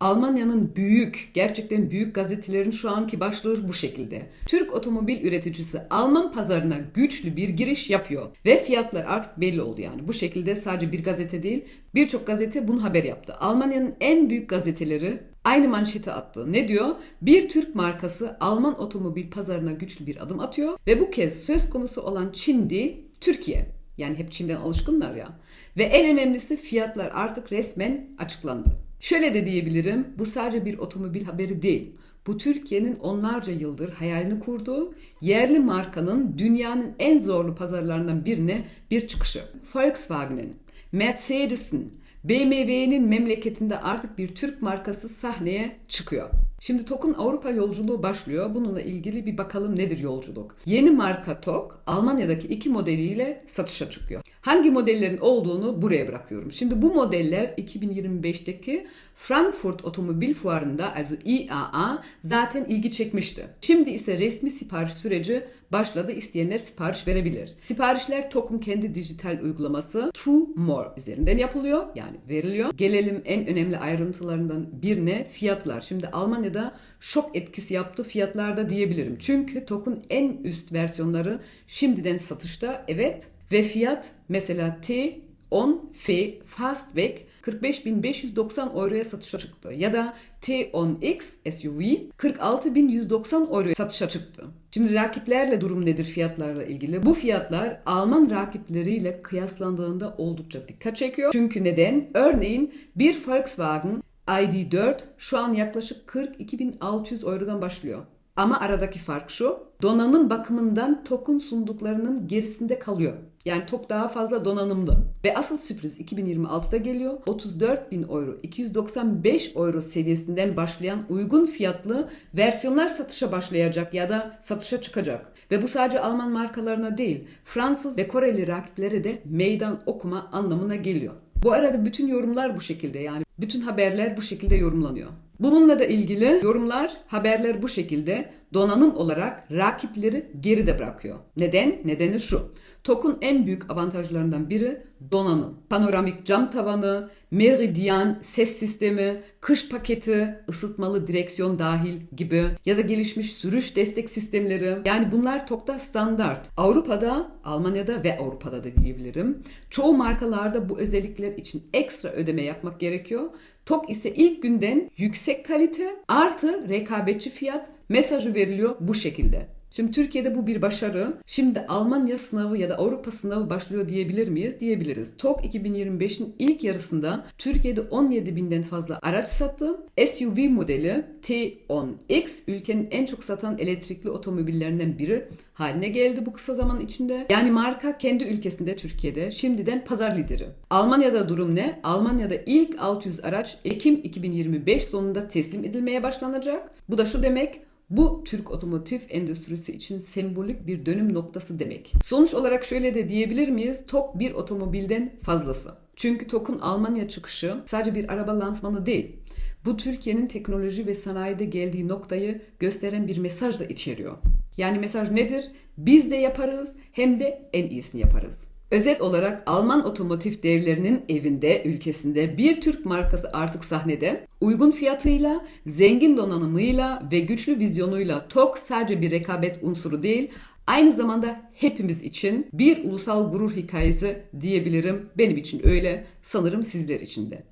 Almanya'nın büyük, gerçekten büyük gazetelerin şu anki başlığı bu şekilde. Türk otomobil üreticisi Alman pazarına güçlü bir giriş yapıyor. Ve fiyatlar artık belli oldu yani. Bu şekilde sadece bir gazete değil, birçok gazete bunu haber yaptı. Almanya'nın en büyük gazeteleri aynı manşeti attı. Ne diyor? Bir Türk markası Alman otomobil pazarına güçlü bir adım atıyor ve bu kez söz konusu olan Çin değil, Türkiye. Yani hep Çin'den alışkınlar ya. Ve en önemlisi fiyatlar artık resmen açıklandı. Şöyle de diyebilirim, bu sadece bir otomobil haberi değil. Bu Türkiye'nin onlarca yıldır hayalini kurduğu yerli markanın dünyanın en zorlu pazarlarından birine bir çıkışı. Volkswagen'in, Mercedes'in, BMW'nin memleketinde artık bir Türk markası sahneye çıkıyor. Şimdi TOK'un Avrupa yolculuğu başlıyor. Bununla ilgili bir bakalım nedir yolculuk. Yeni marka TOK Almanya'daki iki modeliyle satışa çıkıyor. Hangi modellerin olduğunu buraya bırakıyorum. Şimdi bu modeller 2025'teki Frankfurt Otomobil Fuarı'nda also IAA zaten ilgi çekmişti. Şimdi ise resmi sipariş süreci başladı. İsteyenler sipariş verebilir. Siparişler TOK'un kendi dijital uygulaması True More üzerinden yapılıyor. Yani veriliyor. Gelelim en önemli ayrıntılarından birine fiyatlar. Şimdi Almanya'da şok etkisi yaptı fiyatlarda diyebilirim. Çünkü TOK'un en üst versiyonları şimdiden satışta. Evet. Ve fiyat mesela T10F Fastback 45.590 euroya satışa çıktı. Ya da T10X SUV 46.190 euroya satışa çıktı. Şimdi rakiplerle durum nedir fiyatlarla ilgili? Bu fiyatlar Alman rakipleriyle kıyaslandığında oldukça dikkat çekiyor. Çünkü neden? Örneğin bir Volkswagen ID4 şu an yaklaşık 42.600 eurodan başlıyor. Ama aradaki fark şu, donanım bakımından TOK'un sunduklarının gerisinde kalıyor. Yani TOK daha fazla donanımlı. Ve asıl sürpriz 2026'da geliyor. 34 bin euro, 295 euro seviyesinden başlayan uygun fiyatlı versiyonlar satışa başlayacak ya da satışa çıkacak. Ve bu sadece Alman markalarına değil, Fransız ve Koreli rakiplere de meydan okuma anlamına geliyor. Bu arada bütün yorumlar bu şekilde yani bütün haberler bu şekilde yorumlanıyor. Bununla da ilgili yorumlar, haberler bu şekilde donanım olarak rakipleri geride bırakıyor. Neden? Nedeni şu. TOK'un en büyük avantajlarından biri donanım. Panoramik cam tavanı, meridyen ses sistemi, kış paketi, ısıtmalı direksiyon dahil gibi ya da gelişmiş sürüş destek sistemleri. Yani bunlar TOK'ta standart. Avrupa'da, Almanya'da ve Avrupa'da da diyebilirim. Çoğu markalarda bu özellikler için ekstra ödeme yapmak gerekiyor. TOK ise ilk günden yüksek kalite artı rekabetçi fiyat mesajı veriliyor bu şekilde. Şimdi Türkiye'de bu bir başarı. Şimdi Almanya sınavı ya da Avrupa sınavı başlıyor diyebilir miyiz? Diyebiliriz. TOK 2025'in ilk yarısında Türkiye'de 17 binden fazla araç sattı. SUV modeli T10X ülkenin en çok satan elektrikli otomobillerinden biri haline geldi bu kısa zaman içinde. Yani marka kendi ülkesinde Türkiye'de şimdiden pazar lideri. Almanya'da durum ne? Almanya'da ilk 600 araç Ekim 2025 sonunda teslim edilmeye başlanacak. Bu da şu demek bu Türk otomotiv endüstrisi için sembolik bir dönüm noktası demek. Sonuç olarak şöyle de diyebilir miyiz? TOK bir otomobilden fazlası. Çünkü TOK'un Almanya çıkışı sadece bir araba lansmanı değil. Bu Türkiye'nin teknoloji ve sanayide geldiği noktayı gösteren bir mesaj da içeriyor. Yani mesaj nedir? Biz de yaparız hem de en iyisini yaparız. Özet olarak Alman otomotiv devlerinin evinde, ülkesinde bir Türk markası artık sahnede. Uygun fiyatıyla, zengin donanımıyla ve güçlü vizyonuyla TOK sadece bir rekabet unsuru değil, aynı zamanda hepimiz için bir ulusal gurur hikayesi diyebilirim. Benim için öyle, sanırım sizler için de.